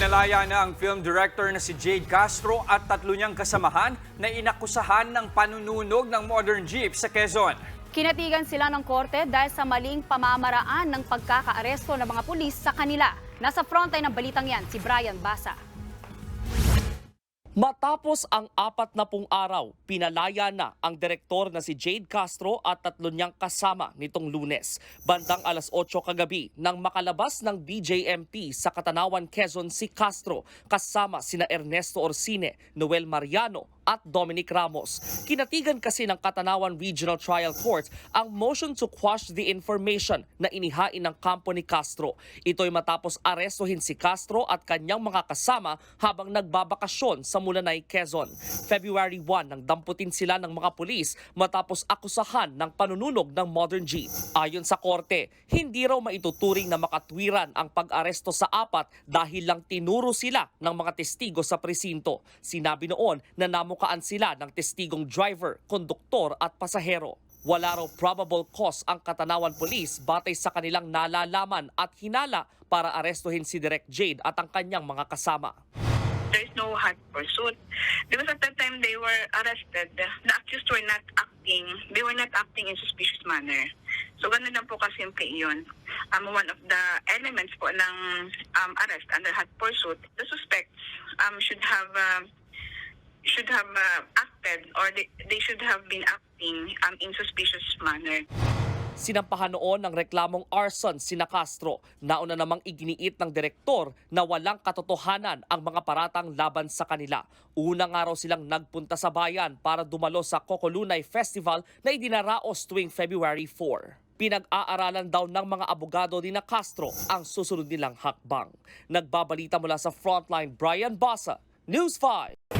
Pinalaya na ang film director na si Jade Castro at tatlo niyang kasamahan na inakusahan ng panununog ng modern jeep sa Quezon. Kinatigan sila ng korte dahil sa maling pamamaraan ng pagkakaaresto ng mga pulis sa kanila. Nasa frontline ng balitang yan, si Brian Basa. Matapos ang apat na pung araw, pinalaya na ang direktor na si Jade Castro at tatlo niyang kasama nitong lunes. Bandang alas 8 kagabi nang makalabas ng BJMP sa Katanawan, Quezon si Castro kasama sina Ernesto Orsine, Noel Mariano at Dominic Ramos. Kinatigan kasi ng Katanawan Regional Trial Court ang motion to quash the information na inihain ng kampo ni Castro. Ito'y matapos arestuhin si Castro at kanyang mga kasama habang nagbabakasyon sa Mulanay, Quezon. February 1 nang damputin sila ng mga pulis matapos akusahan ng panununog ng modern jeep. Ayon sa korte, hindi raw maituturing na makatwiran ang pag-aresto sa apat dahil lang tinuro sila ng mga testigo sa presinto. Sinabi noon na namukaan sila ng testigong driver, konduktor at pasahero. Wala raw probable cause ang Katanawan Police batay sa kanilang nalalaman at hinala para arestuhin si Direk Jade at ang kanyang mga kasama. there is no hot pursuit. Because at that time they were arrested, the accused were not acting, they were not acting in suspicious manner. So ganun lang po kasimple yun. Um, one of the elements po ng um, arrest under hot pursuit, the suspects um, should have uh, should have uh, acted or they, they should have been acting um, in suspicious manner. Sinampahan noon ng reklamong arson sina Castro. Nauna namang iginiit ng direktor na walang katotohanan ang mga paratang laban sa kanila. Unang araw silang nagpunta sa bayan para dumalo sa Kokolunay Festival na idinaraos tuwing February 4. Pinag-aaralan daw ng mga abogado ni na Castro ang susunod nilang hakbang. Nagbabalita mula sa Frontline, Brian Basa, News 5.